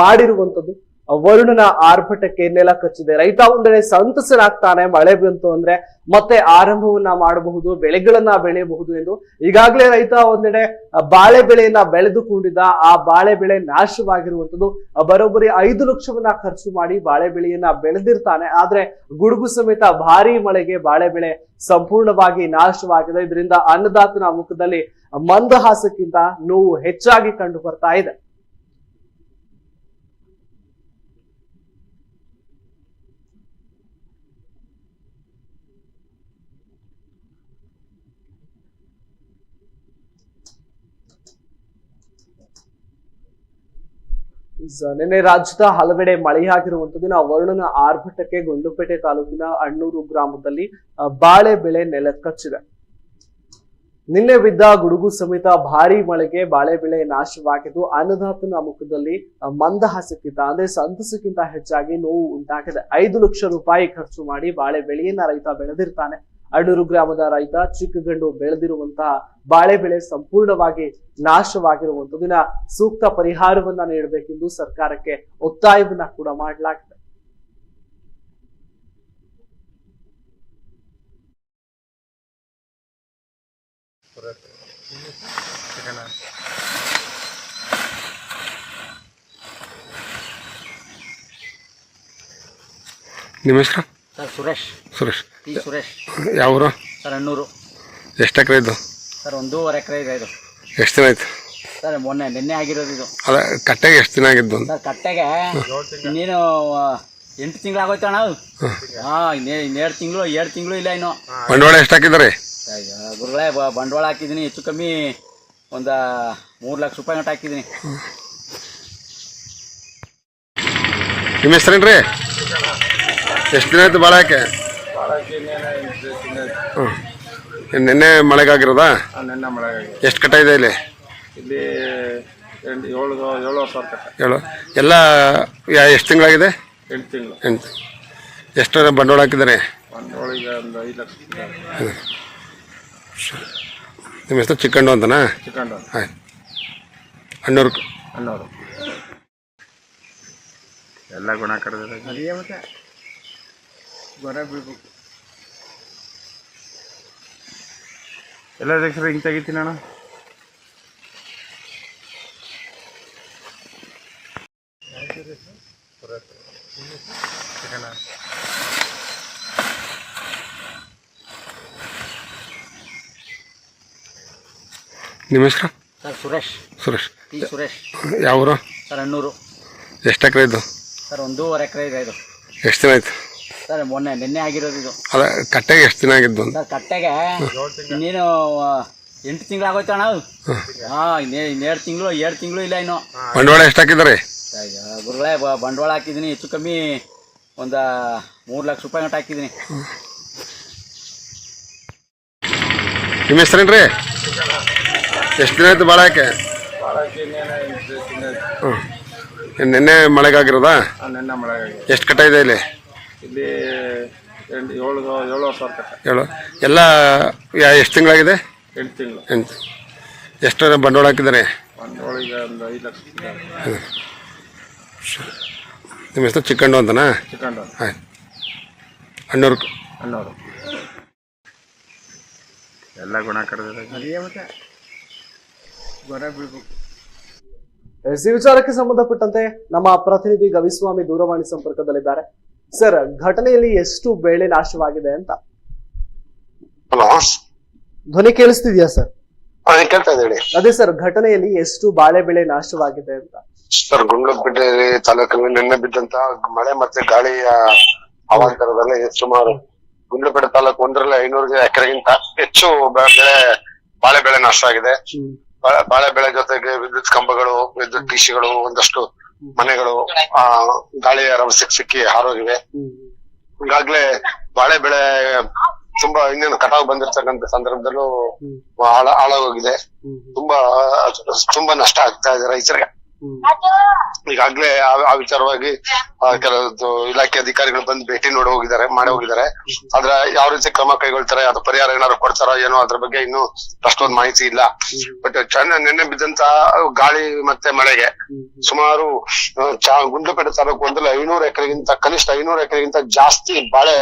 ಮಾಡಿರುವಂತದ್ದು ವರುಣನ ಆರ್ಭಟಕ್ಕೆ ನೆಲ ಕಚ್ಚಿದೆ. ರೈತ ಒಂದೆಡೆ ಸಂತಸನಾಗ್ತಾನೆ ಮಳೆ ಬಂತು ಅಂದ್ರೆ ಮತ್ತೆ ಆರಂಭವನ್ನ ಮಾಡಬಹುದು, ಬೆಳೆಗಳನ್ನ ಬೆಳೆಯಬಹುದು ಎಂದು ಈಗಾಗಲೇ ರೈತ ಒಂದೆಡೆ ಬಾಳೆ ಬೆಳೆಯನ್ನ ಬೆಳೆದುಕೊಂಡಿದ್ದ. ಆ ಬಾಳೆ ಬೆಳೆ ನಾಶವಾಗಿರುವಂತದ್ದು ಬರೋಬ್ಬರಿ ಐದು ಲಕ್ಷವನ್ನ ಖರ್ಚು ಮಾಡಿ ಬಾಳೆ ಬೆಳೆಯನ್ನ ಬೆಳೆದಿರ್ತಾನೆ. ಆದ್ರೆ ಗುಡುಗು ಸಮೇತ ಭಾರಿ ಮಳೆಗೆ ಬಾಳೆ ಬೆಳೆ ಸಂಪೂರ್ಣವಾಗಿ ನಾಶವಾಗಿದೆ. ಇದರಿಂದ ಅನ್ನದಾತನ ಮುಖದಲ್ಲಿ ಮಂದಹಾಸಕ್ಕಿಂತ ನೋವು ಹೆಚ್ಚಾಗಿ ಕಂಡು ಬರ್ತಾ ಇದೆ ಸ- ನಿನ್ನೆ ರಾಜ್ಯದ ಹಲವೆಡೆ ಮಳೆಯಾಗಿರುವಂತದ್ದು ನಾವು ವರುಣನ ಆರ್ಭಟಕ್ಕೆ ಗುಂಡ್ಲುಪೇಟೆ ತಾಲೂಕಿನ ಅಣ್ಣೂರು ಗ್ರಾಮದಲ್ಲಿ ಬಾಳೆ ಬೆಳೆ ನೆಲಕ್ಕಚ್ಚಿದೆ ನಿನ್ನೆ ಬಿದ್ದ ಗುಡುಗು ಸಮೇತ ಭಾರಿ ಮಳೆಗೆ ಬಾಳೆ ಬೆಳೆ ನಾಶವಾಗಿದ್ದು ಅನ್ನದಾತನ ಮುಖದಲ್ಲಿ ಮಂದಹಾಸಕ್ಕಿಂತ, ಅಂದ್ರೆ ಸಂತಸಕ್ಕಿಂತ ಹೆಚ್ಚಾಗಿ ನೋವು ಉಂಟಾಗಿದೆ. ಐದು ಲಕ್ಷ ರೂಪಾಯಿ ಖರ್ಚು ಮಾಡಿ ಬಾಳೆ ಬೆಳೆಯನ್ನ ರೈತ ಬೆಳೆದಿರ್ತಾನೆ. ಅಡೂರು ಗ್ರಾಮದ ರೈತ, ಚಿಕ್ಕಗಂಡು ಬೆಳೆದಿರುವಂತಹ ಬಾಳೆ ಬೆಳೆ ಸಂಪೂರ್ಣವಾಗಿ ನಾಶವಾಗಿರುವಂತದಿನ ಸೂಕ್ತ ಪರಿಹಾರವನ್ನ ನೀಡಬೇಕೆಂದು ಸರ್ಕಾರಕ್ಕೆ ಒತ್ತಾಯವನ್ನ ಕೂಡ ಮಾಡಲಾಗಿದೆ ನಿಮ್ಮ ಹೆಸರು? ಸರ್ ಸುರೇಶ್. ಸುರೇಶ್. ಪಿ ಸುರೇಶ್. ಯಾವ ಊರು ಸರ್ ಅಣ್ಣೂರು. ಎಷ್ಟು ಎಕರೆ ಇದ್ದು ಸರ್ ಒಂದೂವರೆ ಎಕರೆ ಇದೆ ಇದು. ಎಷ್ಟು ದಿನ ಆಯ್ತು? ಸರ್ ಮೊನ್ನೆ ನಿನ್ನೆ ಆಗಿರೋದು ಇದು. ಅದ ಕಟ್ಟೆಗೆ ಎಷ್ಟು ದಿನ ಆಗಿದ್ದು? ಅಂತ ಸರ್ ಕಟ್ಟೆಗೆ ಇನ್ನೇನು ಎಂಟು ತಿಂಗಳು ಆಗೋಯ್ತು ಅಣ್ಣ ಹಾಂ. ಇನ್ನೇ ಇನ್ನೆರಡು ತಿಂಗಳು ಎರಡು ತಿಂಗಳು ಇಲ್ಲ ಇನ್ನು. ಬಂಡವಾಳ ಎಷ್ಟು ಹಾಕಿದ್ದಾರೆ? ಗುರುಗಳೇ ಬಂಡವಾಳ ಹಾಕಿದ್ದೀನಿ ಹೆಚ್ಚು ಕಮ್ಮಿ ಒಂದು ಮೂರು ಲಕ್ಷ ರೂಪಾಯಿ ಗಂಟೆ ಹಾಕಿದ್ದೀನಿ. ನಿಮ್ಮ ಹೆಸರೇನ್ರಿ? ಎಷ್ಟು ದಿನ ಆಯ್ತು ಭಾಳ ಯಾಕೆ ಹ್ಞೂ ನಿನ್ನೆ ಮಳೆಗಾಗಿರೋದಾ? ನನ್ನ ಮಳೆ ಎಷ್ಟು ಕಟ್ಟ ಇದೆ ಇಲ್ಲಿ? ಇಲ್ಲಿ ಎಂಟು ಏಳು ಏಳುವರೆ ಸಾವಿರ ಕಟ್ಟ. ಹೇಳು ಎಲ್ಲ ಎಷ್ಟು ತಿಂಗಳಾಗಿದೆ? ಎಂಟು ತಿಂಗಳು. ಎಂಟು. ಎಷ್ಟು ಬಂಡವಾಳ ಹಾಕಿದ್ದಾರೆ? ಒಂದು ಒಳಗೆ ಒಂದು ಐದು ಲಕ್ಷ ನಿಮ್ಮ ಹೆಸರು ಚಿಕ್ಕಂಡು ಅಂತನಾ? ಆಯ್ತು. ಅಣ್ಣೂರು. ಅನ್ನೋರು ಎಲ್ಲ ಗುಣ ಮತ್ತೆ? ಗೊರ ಬೀಳ್ಬೇಕು ಎಲ್ಲ ಅಧ್ಯಕ್ಷರು ಹಿಂಗೆ ತೆಗಿತೀನಿ ಅಣ್ಣ. ನಿಮ್ಮ ಹೆಸರು? ಸರ್ ಸುರೇಶ್. ಸುರೇಶ್. ಪಿ ಸುರೇಶ್. ಯಾವ ಊರು ಸರ್ ಅಣ್ಣೂರು. ಎಷ್ಟು ಎಕರೆ ಇದ್ದು ಸರ್ ಒಂದೂವರೆ ಎಕರೆ ಇದೆ ಇದು. ಎಷ್ಟು ದಿನ ಆಯ್ತು? ಸರ್ ಮೊನ್ನೆ ನಿನ್ನೆ ಆಗಿರೋದು ಇದು. ಅದ ಕಟ್ಟೆಗೆ ಎಷ್ಟು ದಿನ ಆಗಿದ್ದು ಅಂತ? ಸರ್ ಕಟ್ಟೆಗೆ ಇನ್ನೇನು ಎಂಟು ತಿಂಗಳು ಆಗೋಯ್ತು ಅಣ್ಣ ಹಾಂ. ಇನ್ನೇ ಇನ್ನೆರಡು ತಿಂಗಳು ಎರಡು ತಿಂಗಳು ಇಲ್ಲ ಇನ್ನು. ಬಂಡವಾಳ ಎಷ್ಟು ಹಾಕಿದ್ದಾರೆ? ಅಯ್ಯೋ, ಗುರುಗಳೇ ಬ- ಬಂಡವಾಳ ಹಾಕಿದ್ದೀನಿ ಹೆಚ್ಚು ಕಮ್ಮಿ ಒಂದು ಮೂರು ಲಕ್ಷ ರೂಪಾಯಿ ಗಂಟೆ ಹಾಕಿದ್ದೀನಿ. ನಿಮ್ಮ ಹೆಸರೇನ್ರಿ? ಎಷ್ಟು ದಿನ ಆಯ್ತು ಭಾಳ ಯಾಕೆ ಹ್ಞೂ ನಿನ್ನೆ ಮಳೆಗಾಗಿರೋದಾ? ನಿನ್ನೆ ಮಳೆ ಎಷ್ಟು ಕಟ್ಟ ಇದೆ ಇಲ್ಲಿ? ಇಲ್ಲಿ ಎಂಟು ಏಳು ಏಳುವರೆ ಸಾವಿರ ಕಟ್ಟ ಹೇಳು ಎಲ್ಲ ಎಷ್ಟು ತಿಂಗಳಾಗಿದೆ? ಎಂಟು ತಿಂಗಳು. ಎಂಟು. ಎಷ್ಟು ಬಂಡವಾಳ ಹಾಕಿದ್ದಾರೆ? ಒಂದು ಐದು ಲಕ್ಷ ನಿಮ್ಮ ಹೆಸರು ಚಿಕ್ಕಂಡು ಅಂತನಾ? ಚಿಕ್ಕಂಡು ಹಾಂ ಅಣ್ಣೂರು ಅನ್ನೋರು ಎಲ್ಲ ಗುಣ ಕರೆದ್ರೆ ಅದೇ ಮತ್ತೆ ಗೊರ ಎಸ್, ಈ ವಿಚಾರಕ್ಕೆ ಸಂಬಂಧಪಟ್ಟಂತೆ ನಮ್ಮ ಪ್ರತಿನಿಧಿ ಗವಿಸ್ವಾಮಿ ದೂರವಾಣಿ ಸಂಪರ್ಕದಲ್ಲಿದ್ದಾರೆ. ಸರ್ ಘಟನೆಯಲ್ಲಿ ಎಷ್ಟು ಬೆಳೆ ನಾಶವಾಗಿದೆ ಅಂತ? ಹಲೋ ಧ್ವನಿ ಕೇಳಿಸ್ತಿದ್ಯಾ ಸರ್? ಅದೇ ಕೇಳ್ತಾ ಅದೇ ಸರ್ ಘಟನೆಯಲ್ಲಿ ಎಷ್ಟು ಬಾಳೆ ಬೆಳೆ ನಾಶವಾಗಿದೆ ಅಂತ? ಸರ್ ಗುಂಡ್ಲಪೇಟೆ ತಾಲೂಕಿನಲ್ಲಿ ನಿನ್ನೆ ಬಿದ್ದಂತ ಮಳೆ ಮತ್ತೆ ಗಾಳಿಯ ಅವಾಂತರದಲ್ಲಿ ಸುಮಾರು ಗುಂಡ್ಲಪೇಟೆ ತಾಲೂಕು ಒಂದರಲ್ಲಿ ಐನೂರು ಎಕರೆಗಿಂತ ಹೆಚ್ಚು ಬೆಳೆ ಬಾಳೆ ಬೆಳೆ ನಾಶ ಆಗಿದೆ ಬಾಳೆ ಬೆಳೆ ಜೊತೆಗೆ ವಿದ್ಯುತ್ ಕಂಬಗಳು ವಿದ್ಯುತ್ ಟಿಸಿಗಳು ಒಂದಷ್ಟು ಮನೆಗಳು ಆ ಗಾಳಿಯ ರಭಸಕ್ಕೆ ಸಿಕ್ಕಿ ಹಾರೋಗಿವೆ. ಈಗಾಗ್ಲೇ ಬಾಳೆ ಬೆಳೆ ತುಂಬಾ ಇನ್ನೇನು ಕಟಾವು ಬಂದಿರ್ತಕ್ಕಂತ ಸಂದರ್ಭದಲ್ಲೂ ಹಾಳ ಹಾಳಾಗೋಗಿದೆ. ತುಂಬಾ ತುಂಬಾ ನಷ್ಟ ಆಗ್ತಾ ಇದೆ ರೈತರಿಗೆ. ಈಗಾಗ್ಲೇ ಆ- ವಿಚಾರವಾಗಿ ಕೆಲವೊಂದು ಕೆಲವು ಇಲಾಖೆ ಅಧಿಕಾರಿಗಳು ಬಂದು ಭೇಟಿ ನೋಡಿ ಹೋಗಿದ್ದಾರೆ ಮಾಡಿ ಹೋಗಿದ್ದಾರೆ. ಆದ್ರೆ ಯಾವ ರೀತಿ ಕ್ರಮ ಕೈಗೊಳ್ತಾರೆ ಅದು ಪರಿಹಾರ ಏನಾದ್ರು ಕೊಡ್ತಾರ ಏನೋ ಅದ್ರ ಬಗ್ಗೆ ಇನ್ನು ಅಷ್ಟೊಂದು ಮಾಹಿತಿ ಇಲ್ಲ. ಬಟ್ ಚೆನ್ನ ನಿನ್ನೆ ಬಿದ್ದಂತ ಗಾಳಿ ಮತ್ತೆ ಮಳೆಗೆ ಸುಮಾರು ಗುಂಡ್ಲುಪೇಟೆ ತಾಲೂಕು ಒಂದಲ್ಲಿ ಐನೂರು ಎಕರೆಗಿಂತ ಕನಿಷ್ಠ ಐನೂರು ಎಕರೆಗಿಂತ ಜಾಸ್ತಿ ಬಾಳೆ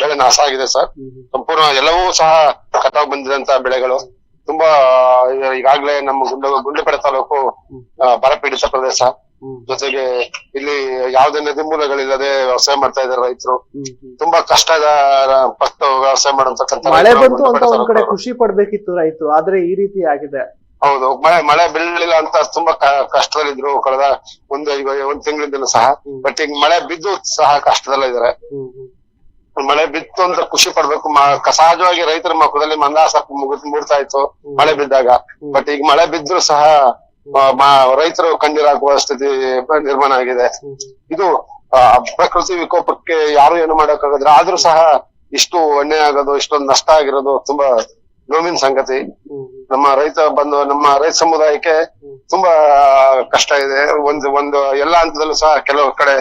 ಬೆಳೆ ನಾಶ ಆಗಿದೆ ಸರ್. ಸಂಪೂರ್ಣ ಎಲ್ಲವೂ ಸಹ ಕಟಾವ್ ಬಂದಿದಂತ ಬೆಳೆಗಳು. ತುಂಬಾ ಈಗ- ಈಗಾಗ್ಲೇ ನಮ್ಮ ಗುಂಡ ಗುಂಡ್ಲುಪೇಟೆ ತಾಲೂಕು ಬರಪೀಡಿತ ಪ್ರದೇಶ. ಜೊತೆಗೆ ಇಲ್ಲಿ ಯಾವುದೇ ನದಿ ಮೂಲಗಳಿಲ್ಲದೆ ವ್ಯವಸಾಯ ಮಾಡ್ತಾ ಇದ್ದಾರೆ ರೈತರು. ತುಂಬಾ ಕಷ್ಟದ ಫಸ್ಟ್ ವ್ಯವಸಾಯ ಒಂದ್ ಖುಷಿ ಪಡ್ಬೇಕಿತ್ತು ರೈತರು ಆದ್ರೆ ಈ ರೀತಿ ಆಗಿದೆ. ಹೌದು ಮಳೆ ಮಳೆ ಬೀಳಲಿಲ್ಲ ಅಂತ ತುಂಬಾ ಕಷ್ಟದಲ್ಲಿದ್ರು ಕಳೆದ ಒಂದು ಈಗ ಒಂದ್ ತಿಂಗಳಿಂದಲೂ ಸಹ. ಬಟ್ ಈಗ ಮಳೆ ಬಿದ್ದು ಸಹ ಕಷ್ಟದಲ್ಲಿದ್ದಾರೆ. ಮಳೆ ಬಿತ್ತು ಅಂತ ಖುಷಿ ಪಡ್ಬೇಕು. ಸಹಜವಾಗಿ ರೈತರ ಮುಖದಲ್ಲಿ ಮಂದಾಸ ಮೂಡ್ತಾ ಇತ್ತು ಮಳೆ ಬಿದ್ದಾಗ. ಬಟ್ ಈಗ ಮಳೆ ಬಿದ್ರು ಸಹ ರೈತರು ಕಣ್ಣೀರಾಗುವ ಸ್ಥಿತಿ ನಿರ್ಮಾಣ ಆಗಿದೆ. ಇದು ಪ್ರಕೃತಿ ವಿಕೋಪಕ್ಕೆ ಯಾರು ಏನು ಮಾಡಕ್ಕಾಗದ್ರೆ ಆದ್ರೂ ಸಹ ಇಷ್ಟು ಒಣ್ಣೆ ಆಗೋದು ಇಷ್ಟೊಂದು ನಷ್ಟ ಆಗಿರೋದು ತುಂಬಾ ನೋವಿನ ಸಂಗತಿ. ನಮ್ಮ ರೈತ ಬಂದು ನಮ್ಮ ರೈತ ಸಮುದಾಯಕ್ಕೆ ತುಂಬಾ ಕಷ್ಟ ಇದೆ. ಒಂದು ಒಂದು ಎಲ್ಲಾ ಹಂತದಲ್ಲೂ ಸಹ ಕೆಲವು ಕಡೆ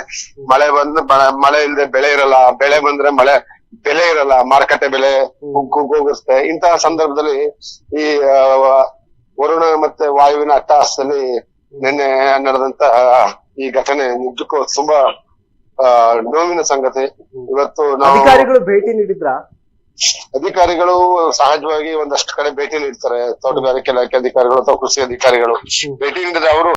ಮಳೆ ಬಂದು ಮಳೆ ಇಲ್ಲದೆ ಬೆಳೆ ಇರಲ್ಲ. ಬೆಳೆ ಬಂದ್ರೆ ಮಳೆ ಬೆಲೆ ಇರಲ್ಲ ಮಾರುಕಟ್ಟೆ ಬೆಲೆ ಹೋಗುತ್ತೆ ಇಂತಹ ಸಂದರ್ಭದಲ್ಲಿ ಈ ವರುಣ ಮತ್ತೆ ವಾಯುವಿನ ಅಟ್ಟಹಾಸದಲ್ಲಿ ನಿನ್ನೆ ನಡೆದಂತ ಈ ಘಟನೆ ನಿಜಕ್ಕೂ ತುಂಬಾ ನೋವಿನ ಸಂಗತಿ. ಇವತ್ತು ನಾವು ಅಧಿಕಾರಿಗಳು ಭೇಟಿ ನೀಡಿದ್ರ? ಅಧಿಕಾರಿಗಳು ಸಹಜವಾಗಿ ಒಂದಷ್ಟು ಕಡೆ ಭೇಟಿ ನೀಡ್ತಾರೆ. ತೋಟಗಾರಿಕೆ ಇಲಾಖೆ ಅಧಿಕಾರಿಗಳು ಅಥವಾ ಕೃಷಿ ಅಧಿಕಾರಿಗಳು ಭೇಟಿ ನೀಡಿದ್ರೆ ಅವರು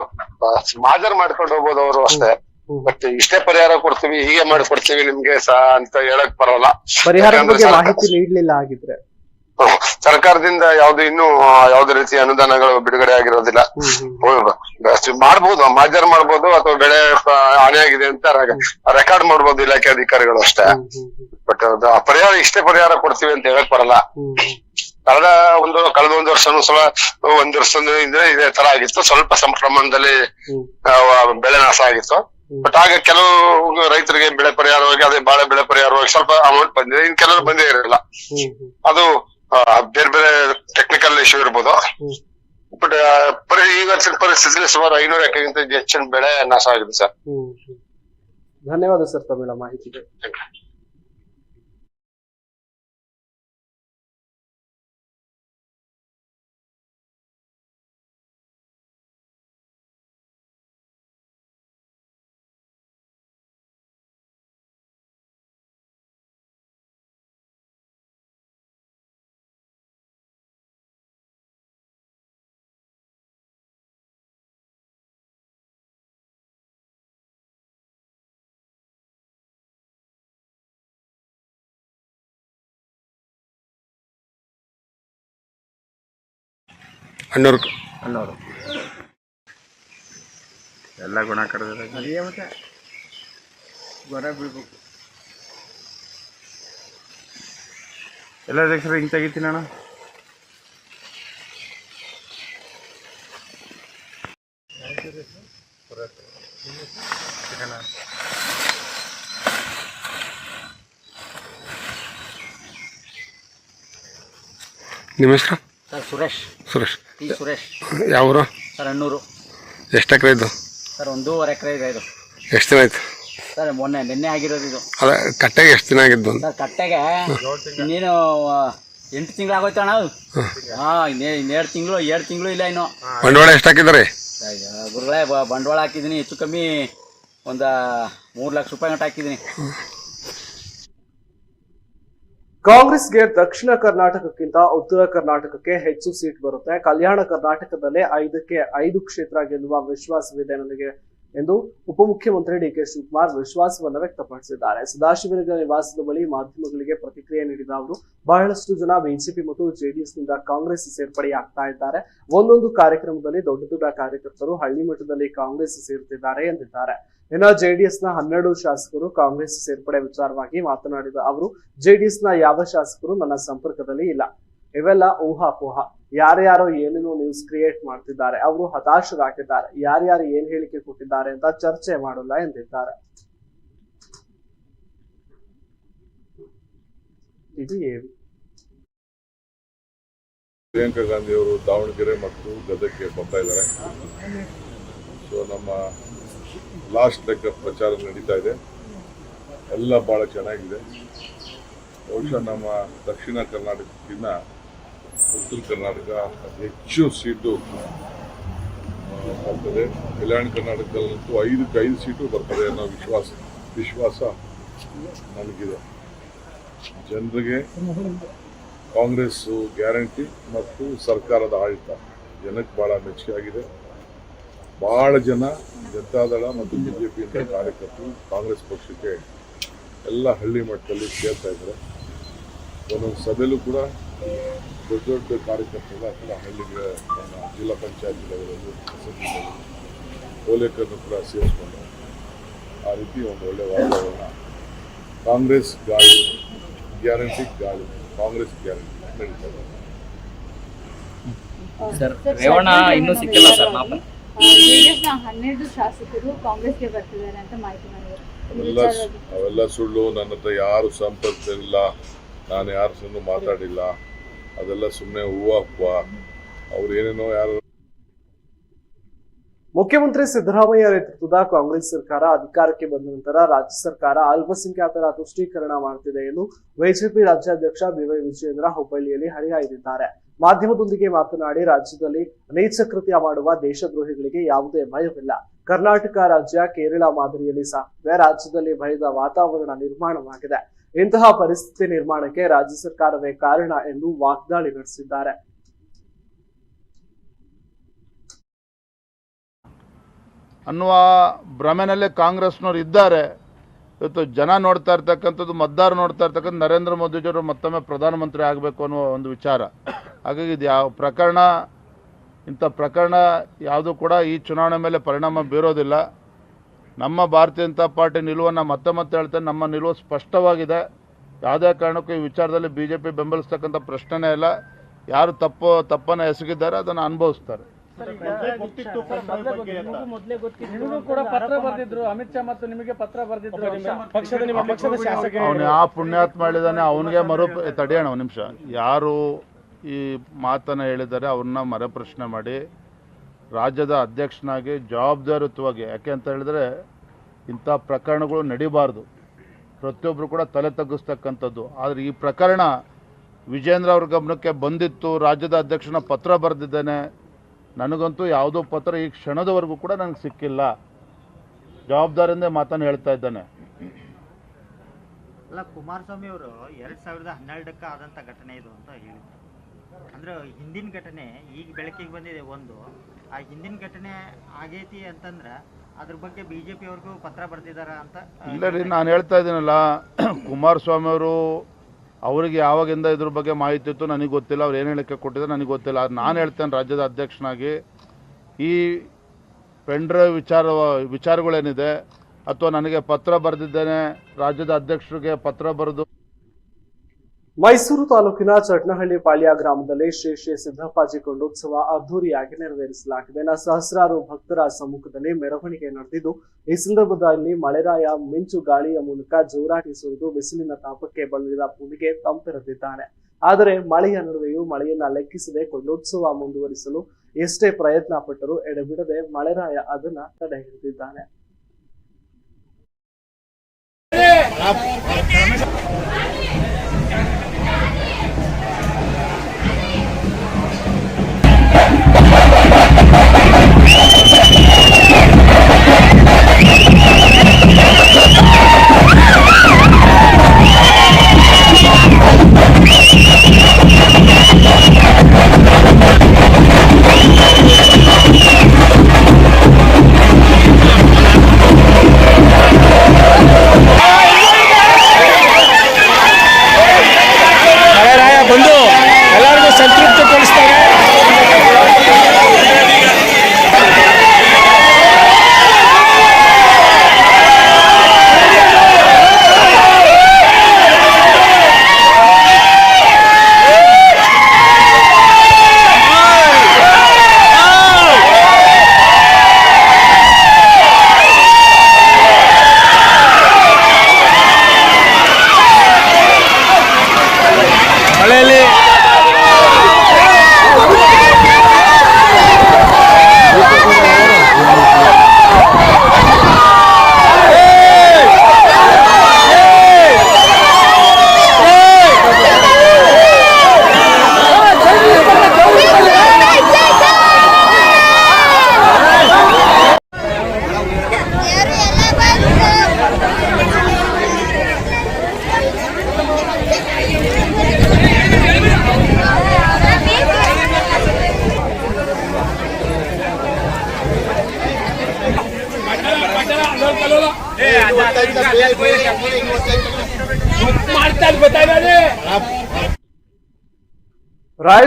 ಮಾಜರ್ ಮಾಡ್ಕೊಂಡು ಹೋಗ್ಬೋದು ಅವರು ಅಷ್ಟೇ. ಬಟ್ ಇಷ್ಟೇ ಪರಿಹಾರ ಕೊಡ್ತೀವಿ ಹೀಗೆ ಮಾಡಿ ಕೊಡ್ತೀವಿ ನಿಮ್ಗೆ ಸಹ ಅಂತ ಹೇಳಕ್ ಬರೋಲ್ಲ. ಪರಿಹಾರದ ಬಗ್ಗೆ ಮಾಹಿತಿ ನೀಡಲಿಲ್ಲ ಆಗಿದ್ರೆ ಸರ್ಕಾರದಿಂದ ಯಾವ್ದು ಇನ್ನು ಯಾವ್ದೇ ರೀತಿಯ ಅನುದಾನಗಳು ಬಿಡುಗಡೆ ಆಗಿರೋದಿಲ್ಲ. ಮಾಡ್ಬೋದು ಮಾಜರ್ ಮಾಡ್ಬೋದು ಅಥವಾ ಬೆಳೆ ಹಾನಿ ಆಗಿದೆ ಅಂತ ರೆಕಾರ್ಡ್ ಮಾಡ್ಬೋದು ಇಲಾಖೆ ಅಧಿಕಾರಿಗಳು ಅಷ್ಟೇ. ಬಟ್ ಪರಿಹಾರ ಇಷ್ಟೇ ಪರಿಹಾರ ಕೊಡ್ತೀವಿ ಅಂತ ಹೇಳಕ್ ಬರಲ್ಲ. ಕಳೆದ ಒಂದು ಕಳೆದ ಒಂದು ವರ್ಷನೂ ಸಲ ಒಂದ್ ವರ್ಷದಿಂದ ಇದೇ ತರ ಆಗಿತ್ತು. ಸ್ವಲ್ಪ ಸಂಪ್ರಮಾಣದಲ್ಲಿ ಬೆಳೆ ನಾಶ ಆಗಿತ್ತು. ಬಟ್ ಆಗ ಕೆಲವು ರೈತರಿಗೆ ಬೆಳೆ ಪರಿಹಾರವಾಗಿ ಅದೇ ಬಾಳೆ ಬೆಳೆ ಪರಿಹಾರವಾಗಿ ಸ್ವಲ್ಪ ಅಮೌಂಟ್ ಬಂದಿದೆ. ಇನ್ ಕೆಲವರು ಬಂದೇ ಇರಲಿಲ್ಲ ಅದು ಬೇರೆ ಬೇರೆ ಟೆಕ್ನಿಕಲ್ ಇಶ್ಯೂ ಇರ್ಬೋದು. ಬಟ್ ಇವತ್ತಿನ ಪರಿಸ್ಥಿತಿಯಲ್ಲಿ ಸುಮಾರು ಐನೂರು ಎಕರೆಗಿಂತ ಹೆಚ್ಚಿನ ಬೆಳೆ ನಾಶ ಆಗಿದೆ ಸರ್. ಧನ್ಯವಾದ ಸರ್ ತಮಿಳ ಮಾಹಿತಿಗೆ. ಅಣ್ಣೂರು. ಅನ್ನೋರು ಎಲ್ಲ ಗುಣ ಕಡ್ದಿದೆ. ಅದೇ ಮತ್ತೆ? ಗೊರ ಬೀಳ್ಬೇಕು. ಎಲ್ಲ ಅಧ್ಯಕ್ಷರು ಹಿಂಗೆ ತೆಗಿತೀನಿ ಅಣ್ಣ. ನಿಮ್ಮ ಹೆಸರು? ಸರ್ ಸುರೇಶ್. ಸುರೇಶ್. ಟಿ ಸುರೇಶ್. ಯಾವ ಊರು ಸರ್ ಅಣ್ಣೂರು. ಎಷ್ಟು ಎಕರೆ ಇದ್ದು ಸರ್ ಒಂದೂವರೆ ಎಕರೆ ಇದೆ ಇದು. ಎಷ್ಟು ದಿನ ಆಯ್ತು? ಸರ್ ಮೊನ್ನೆ ನಿನ್ನೆ ಆಗಿರೋದು ಇದು. ಅದ ಕಟ್ಟೆಗೆ ಎಷ್ಟು ದಿನ ಆಗಿದ್ದು ಸರ್ ಕಟ್ಟೆಗೆ ಇನ್ನೇನು ಎಂಟು ತಿಂಗಳು ಆಗೋಯ್ತು ಅಣ್ಣ ಹಾ. ಇನ್ನೇ ಇನ್ನೆರಡು ತಿಂಗಳು ಎರಡು ತಿಂಗಳು ಇಲ್ಲ ಇನ್ನು. ಬಂಡವಾಳ ಎಷ್ಟು ಹಾಕಿದ್ದಾರೆ? ಗುರುಗಳೇ ಬಂಡವಾಳ ಹಾಕಿದ್ದೀನಿ ಹೆಚ್ಚು ಕಮ್ಮಿ ಒಂದು ಮೂರು ಲಕ್ಷ ರೂಪಾಯಿ ಗಂಟೆ ಹಾಕಿದ್ದೀನಿ. ಕಾಂಗ್ರೆಸ್ಗೆ ದಕ್ಷಿಣ ಕರ್ನಾಟಕಕ್ಕಿಂತ ಉತ್ತರ ಕರ್ನಾಟಕಕ್ಕೆ ಹೆಚ್ಚು ಸೀಟ್ ಬರುತ್ತೆ. ಕಲ್ಯಾಣ ಕರ್ನಾಟಕದಲ್ಲೇ ಐದಕ್ಕೆ ಐದು ಕ್ಷೇತ್ರ ಗೆಲ್ಲುವ ವಿಶ್ವಾಸವಿದೆ ನನಗೆ. ಎಂದು ಉಪಮುಖ್ಯಮಂತ್ರಿ ಡಿ ಕೆ ಶಿವಕುಮಾರ್ ವಿಶ್ವಾಸವನ್ನು ವ್ಯಕ್ತಪಡಿಸಿದ್ದಾರೆ. ಸದಾಶಿವನಗರ ನಿವಾಸದ ಬಳಿ ಮಾಧ್ಯಮಗಳಿಗೆ ಪ್ರತಿಕ್ರಿಯೆ ನೀಡಿದ ಅವರು, ಬಹಳಷ್ಟು ಜನ ಬಿಜೆಪಿ ಮತ್ತು ಜೆಡಿಎಸ್ನಿಂದ ಕಾಂಗ್ರೆಸ್ ಸೇರ್ಪಡೆಯಾಗ್ತಾ ಇದ್ದಾರೆ. ಒಂದೊಂದು ಕಾರ್ಯಕ್ರಮದಲ್ಲಿ ದೊಡ್ಡ ದೊಡ್ಡ ಕಾರ್ಯಕರ್ತರು ಹಳ್ಳಿ ಮಟ್ಟದಲ್ಲಿ ಕಾಂಗ್ರೆಸ್ ಸೇರ್ತಿದ್ದಾರೆ ಎಂದಿದ್ದಾರೆ. ಇನ್ನು ಜೆಡಿಎಸ್ನ ಹನ್ನೆರಡು ಶಾಸಕರು ಕಾಂಗ್ರೆಸ್ ಸೇರ್ಪಡೆ ವಿಚಾರವಾಗಿ ಮಾತನಾಡಿದ ಅವರು ಜೆಡಿಎಸ್ನ ಯಾವ ಶಾಸಕರು ನನ್ನ ಸಂಪರ್ಕದಲ್ಲಿ ಇಲ್ಲ. ಇವೆಲ್ಲ ಊಹಾಪೋಹ. ಯಾರ್ಯಾರೋ ಏನೇನೋ ನ್ಯೂಸ್ ಕ್ರಿಯೇಟ್ ಮಾಡ್ತಿದ್ದಾರೆ, ಅವರು ಹತಾಶರಾಗಿದ್ದಾರೆ. ಯಾರ್ಯಾರು ಏನ್ ಹೇಳಿಕೆ ಕೊಟ್ಟಿದ್ದಾರೆ ಅಂತ ಚರ್ಚೆ ಮಾಡಲ್ಲ ಎಂದಿದ್ದಾರೆ. ಇದು ಪ್ರಿಯಾಂಕಾ ಗಾಂಧಿ ಅವರು ದಾವಣಗೆರೆ ಮತ್ತು ಗದಗಕ್ಕೆ ಬರ್ತಾ ಇದ್ದಾರೆ. ಸೊ ನಮ್ಮ ಲಾಸ್ಟ್ ಲೆಕ್ಕ ಪ್ರಚಾರ ನಡೀತಾ ಇದೆ. ಎಲ್ಲ ಭಾಳ ಚೆನ್ನಾಗಿದೆ. ಬಹುಶಃ ನಮ್ಮ ದಕ್ಷಿಣ ಕರ್ನಾಟಕಕ್ಕಿಂತ ಉತ್ತರ ಕರ್ನಾಟಕ ಹೆಚ್ಚು ಸೀಟು ಬರ್ತದೆ ಕಲ್ಯಾಣ ಕರ್ನಾಟಕದಲ್ಲಂತೂ ಐದಕ್ಕೆ ಐದು ಸೀಟು ಬರ್ತದೆ ಅನ್ನೋ ವಿಶ್ವಾಸ ವಿಶ್ವಾಸ ನನಗಿದೆ ಜನರಿಗೆ ಕಾಂಗ್ರೆಸ್ಸು ಗ್ಯಾರಂಟಿ ಮತ್ತು ಸರ್ಕಾರದ ಆಡಳಿತ ಜನಕ್ಕೆ ಭಾಳ ಮೆಚ್ಚುಗೆ ಆಗಿದೆ ಭಾಳ ಜನ ಜನತಾದಳ ಮತ್ತು ಬಿ ಜೆ ಪಿಯಿಂದ ಕಾರ್ಯಕರ್ತರು ಕಾಂಗ್ರೆಸ್ ಪಕ್ಷಕ್ಕೆ ಎಲ್ಲ ಹಳ್ಳಿ ಮಟ್ಟದಲ್ಲಿ ಸೇರ್ತಾ ಇದ್ದಾರೆ ಒಂದೊಂದು ಸಭೆಯಲ್ಲೂ ಕೂಡ ದೊಡ್ಡ ದೊಡ್ಡ ಕಾರ್ಯಕರ್ತರು ಅಥವಾ ಹಳ್ಳಿಗಳ ನಮ್ಮ ಜಿಲ್ಲಾ ಪಂಚಾಯತ್ ಲೆವೆಲಲ್ಲಿ ಓಲೇಕರ್ನು ಕೂಡ ಸೇರಿಸ್ಕೊಂಡು ಆ ರೀತಿ ಒಂದು ಒಳ್ಳೆಯ ವಾತಾವರಣ. ಕಾಂಗ್ರೆಸ್ ಗಾಳಿ ಗ್ಯಾರಂಟಿ ಗಾಳಿ ಕಾಂಗ್ರೆಸ್ ಗ್ಯಾರಂಟಿ ನಡೀತಾ ಸರ್ ರೇವಣ್ಣ ಇನ್ನೂ ಸಿಕ್ಕಿಲ್ಲ ಸರ್ ಹನ್ನೆರಡು ಶಾಸಕರು ಕಾಂಗ್ರೆಸ್ಗೆ ಬರ್ತಿದ್ದಾರೆ ಅಂತ ಮಾಹಿತಿ ಮಾಡಿದ್ದಾರೆ ಅವೆಲ್ಲ ಅವೆಲ್ಲ ಸುಳ್ಳು ನನ್ನ ಹತ್ರ ಯಾರು ಇಲ್ಲ ನಾನು ಯಾರು ಮಾತಾಡಿಲ್ಲ. ಅದೆಲ್ಲ ಸುಮ್ಮನೆ ಹೂವಪ್ಪ. ಅವ್ರು ಏನೇನೋ ಯಾರು ಮುಖ್ಯಮಂತ್ರಿ ಸಿದ್ದರಾಮಯ್ಯ ನೇತೃತ್ವದ ಕಾಂಗ್ರೆಸ್ ಸರ್ಕಾರ ಅಧಿಕಾರಕ್ಕೆ ಬಂದ ನಂತರ ರಾಜ್ಯ ಸರ್ಕಾರ ಅಲ್ಪಸಂಖ್ಯಾತರ ತುಷ್ಟೀಕರಣ ಮಾಡುತ್ತಿದೆ ಎಂದು ಬಿಜೆಪಿ ರಾಜ್ಯಾಧ್ಯಕ್ಷ ಬಿವೈ ವಿಜಯೇಂದ್ರ ಹುಬ್ಬಳ್ಳಿಯಲ್ಲಿ ಹರಿಹಾಯ್ದಿದ್ದಾರೆ. ಮಾಧ್ಯಮದೊಂದಿಗೆ ಮಾತನಾಡಿ, ರಾಜ್ಯದಲ್ಲಿ ನೀಚ ಕೃತ್ಯ ಮಾಡುವ ದೇಶದ್ರೋಹಿಗಳಿಗೆ ಯಾವುದೇ ಭಯವಿಲ್ಲ. ಕರ್ನಾಟಕ ರಾಜ್ಯ ಕೇರಳ ಮಾದರಿಯಲ್ಲಿ ಸಾಕಿದೆ ರಾಜ್ಯದಲ್ಲಿ ಭಯದ ವಾತಾವರಣ ನಿರ್ಮಾಣವಾಗಿದೆ. ಇಂತಹ ಪರಿಸ್ಥಿತಿ ನಿರ್ಮಾಣಕ್ಕೆ ರಾಜ್ಯ ಸರ್ಕಾರವೇ ಕಾರಣ ಎಂದು ವಾಗ್ದಾಳಿ ನಡೆಸಿದ್ದಾರೆ. ಅನ್ನುವ ಭ್ರಮೆನಲ್ಲೇ ಕಾಂಗ್ರೆಸ್ನವರು ಇದ್ದಾರೆ. ಇವತ್ತು ಜನ ನೋಡ್ತಾ ಇರ್ತಕ್ಕಂಥದ್ದು ಮತದಾರ ನೋಡ್ತಾ ಇರ್ತಕ್ಕಂಥ ನರೇಂದ್ರ ಮೋದಿಜಿಯವರು ಮತ್ತೊಮ್ಮೆ ಪ್ರಧಾನಮಂತ್ರಿ ಆಗಬೇಕು ಅನ್ನುವ ಒಂದು ವಿಚಾರ. ಹಾಗಾಗಿ ಇದು ಯಾವ ಪ್ರಕರಣ, ಇಂಥ ಪ್ರಕರಣ ಯಾವುದು ಕೂಡ ಈ ಚುನಾವಣೆ ಮೇಲೆ ಪರಿಣಾಮ ಬೀರೋದಿಲ್ಲ. ನಮ್ಮ ಭಾರತೀಯ ಜನತಾ ಪಾರ್ಟಿ ನಿಲುವನ್ನು ಮತ್ತೆ ಮತ್ತೆ ಹೇಳ್ತೇನೆ ನಮ್ಮ ನಿಲುವು ಸ್ಪಷ್ಟವಾಗಿದೆ. ಯಾವುದೇ ಕಾರಣಕ್ಕೂ ಈ ವಿಚಾರದಲ್ಲಿ ಬಿ ಜೆ ಪಿ ಬೆಂಬಲಿಸ್ತಕ್ಕಂಥ ಪ್ರಶ್ನೆನೇ ಇಲ್ಲ. ಯಾರು ತಪ್ಪು ತಪ್ಪನ್ನು ಎಸಗಿದ್ದಾರೆ ಅದನ್ನು ಅನುಭವಿಸ್ತಾರೆ. ನಿಮಗೂ ಕೂಡ ಪತ್ರ ಬರೆದಿದ್ರು. ಅಮಿತ್ ಶಾ ನಿಮಗೆ ಪತ್ರ ಬರೆದಿದ್ರು. ಪಕ್ಷದ ನಿಮ್ಮ ಪಕ್ಷದ ಶಾಸಕ ಅವನು ಯಾವ ಪುಣ್ಯಾತ್ಮ ಹೇಳಿದಾನೆ ಅವನಿಗೆ ಮರು ತಡೆಯೋಣ ಒಂದು ನಿಮಿಷ. ಯಾರು ಈ ಮಾತನ್ನು ಹೇಳಿದ್ದಾರೆ ಅವ್ರನ್ನ ಮರುಪ್ರಶ್ನೆ ಮಾಡಿ. ರಾಜ್ಯದ ಅಧ್ಯಕ್ಷನಾಗಿ ಜವಾಬ್ದಾರಿಯುತವಾಗಿ ಯಾಕೆ ಅಂತ ಹೇಳಿದ್ರೆ ಇಂಥ ಪ್ರಕರಣಗಳು ನಡಿಬಾರ್ದು. ಪ್ರತಿಯೊಬ್ಬರು ಕೂಡ ತಲೆ ತಗ್ಗಿಸ್ತಕ್ಕಂಥದ್ದು. ಆದರೆ ಈ ಪ್ರಕರಣ ವಿಜೇಂದ್ರ ಅವ್ರ ಗಮನಕ್ಕೆ ಬಂದಿತ್ತು, ರಾಜ್ಯದ ಅಧ್ಯಕ್ಷನ ಪತ್ರ ಬರೆದಿದ್ದೇನೆ. ನನಗಂತೂ ಯಾವುದೋ ಪತ್ರ ಈ ಕ್ಷಣದವರೆಗೂ ಕೂಡ ನನಗೆ ಸಿಕ್ಕಿಲ್ಲ. ಜವಾಬ್ದಾರಿಯಿಂದ ಮಾತನ್ನು ಹೇಳ್ತಾ ಇದ್ದಾನೆ. ಅಲ್ಲ, ಕುಮಾರಸ್ವಾಮಿ ಅವರು ಎರಡ್ ಸಾವಿರದ ಹನ್ನೆರಡಕ್ಕೆ ಆದಂತ ಘಟನೆ ಇದು ಅಂತ ಹೇಳಿದ್ರು. ಅಂದ್ರೆ ಹಿಂದಿನ ಘಟನೆ ಈಗ ಬೆಳಕಿಗೆ ಬಂದಿದೆ ಒಂದು. ಆ ಹಿಂದಿನ ಘಟನೆ ಆಗೈತಿ ಅಂತಂದ್ರ ಅದ್ರ ಬಗ್ಗೆ ಬಿಜೆಪಿ ಅವ್ರಿಗೂ ಪತ್ರ ಬರ್ತಿದಾರ ಅಂತ ಇಲ್ಲ ರೀ, ನಾನು ಹೇಳ್ತಾ ಇದ್ದೀನಲ್ಲ, ಕುಮಾರಸ್ವಾಮಿ ಅವರು ಅವ್ರಿಗೆ ಯಾವಾಗಿಂದ ಇದ್ರ ಬಗ್ಗೆ ಮಾಹಿತಿ ಇತ್ತು ನನಗೆ ಗೊತ್ತಿಲ್ಲ, ಅವ್ರು ಏನು ಹೇಳಿಕೆ ಕೊಟ್ಟಿದ್ದಾರೆ ನನಗೆ ಗೊತ್ತಿಲ್ಲ. ನಾನು ಹೇಳ್ತೇನೆ ರಾಜ್ಯದ ಅಧ್ಯಕ್ಷನಾಗಿ. ಈ ಪೆಂಡ್ರೈವ್ ವಿಚಾರ, ವಿಚಾರಗಳೇನಿದೆ, ಅಥವಾ ನನಗೆ ಪತ್ರ ಬರೆದಿದ್ದೇನೆ, ರಾಜ್ಯದ ಅಧ್ಯಕ್ಷರಿಗೆ ಪತ್ರ ಬರೆದು ಮೈಸೂರು ತಾಲೂಕಿನ ಚಟ್ನಹಳ್ಳಿ ಪಾಳ್ಯ ಗ್ರಾಮದಲ್ಲಿ ಶ್ರೀ ಶ್ರೀ ಸಿದ್ದಪ್ಪಾಜಿ ಕೊಂಡೋತ್ಸವ ಅದ್ದೂರಿಯಾಗಿ ನೆರವೇರಿಸಲಾಗಿದೆ. ಸಹಸ್ರಾರು ಭಕ್ತರ ಸಮ್ಮುಖದಲ್ಲಿ ಮೆರವಣಿಗೆ ನಡೆದಿದ್ದು, ಈ ಸಂದರ್ಭದಲ್ಲಿ ಮಳೆರಾಯ ಮಿಂಚು ಗಾಳಿಯ ಮೂಲಕ ಜೋರಾಗಿ ಸುರಿದು ಬಿಸಿಲಿನ ತಾಪಕ್ಕೆ ಬಂದಿದ್ದ ಭೂಮಿಗೆ ತಂಪೆರೆದಿದ್ದಾನೆ ಆದರೆ ಮಳೆಯ ನಡುವೆಯೂ ಮಳೆಯನ್ನ ಲೆಕ್ಕಿಸದೆ ಕೊಂಡೋತ್ಸವ ಮುಂದುವರಿಸಲು ಎಷ್ಟೇ ಪ್ರಯತ್ನ ಪಟ್ಟರೂ ಎಡೆಬಿಡದೆ ಮಳೆರಾಯ ಅದನ್ನ ತಡೆ Oh, my God.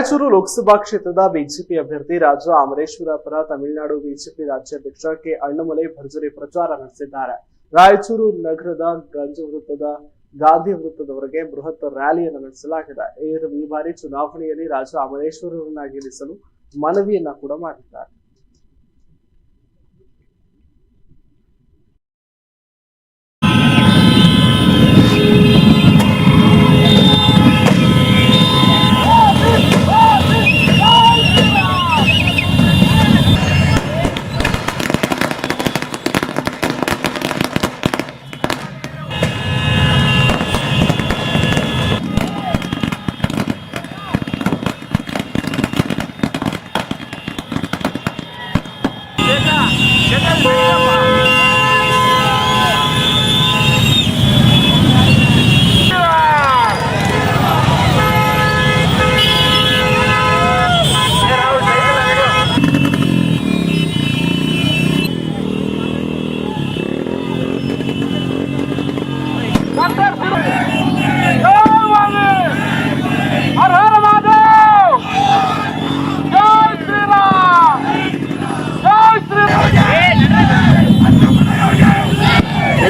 Raichur Lok Sabha ಕ್ಷೇತ್ರದ ಬಿಜೆಪಿ ಅಭ್ಯರ್ಥಿ ರಾಜ ಅಮರೇಶ್ವರ ಪರ ತಮಿಳುನಾಡು ಬಿಜೆಪಿ ರಾಜ್ಯಾಧ್ಯಕ್ಷ ಕೆ ಅಣ್ಣಮಲೆ ಭರ್ಜರಿ ಪ್ರಚಾರ ನಡೆಸಿದ್ದಾರೆ. ರಾಯಚೂರು ನಗರದ ಗಂಜ ವೃತ್ತದ ಗಾಂಧಿ ವೃತ್ತದವರೆಗೆ ಬೃಹತ್ ರ್ಯಾಲಿಯನ್ನು ನಡೆಸಲಾಗಿದೆ. ಈ ಬಾರಿ ಚುನಾವಣೆಯಲ್ಲಿ ರಾಜ ಅಮರೇಶ್ವರರನ್ನ ಗೆಲ್ಲಿಸಲು ಮನವಿಯನ್ನ ಕೂಡ ಮಾಡಿದ್ದಾರೆ.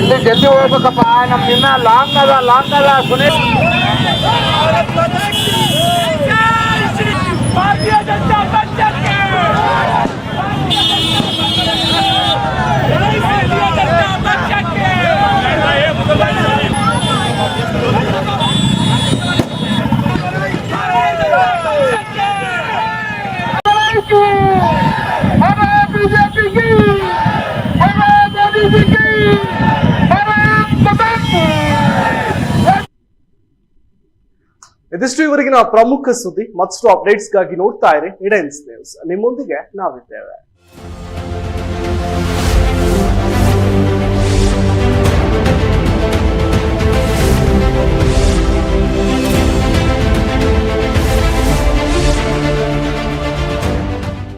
ಜಲ್ದಿ ಜಲ್ದಿ ಹೋಗ್ಬೇಕಪ್ಪ ನಮ್ದು ಇನ್ನ ಲಾಂಗ್ ಅದ ಲಾಂಗ್ ಅದ ಸುನಿ ಇದಿಷ್ಟು ಇವರೆಗಿನ ಪ್ರಮುಖ ಸುದ್ದಿ ಮತ್ತಷ್ಟು ಅಪ್ಡೇಟ್ಸ್ಗಾಗಿ ನೋಡ್ತಾ ಇರಿ. ಇಡೆನ್ಸ್ ನ್ಯೂಸ್ ನಿಮ್ಮೊಂದಿಗೆ ನಾವಿದ್ದೇವೆ.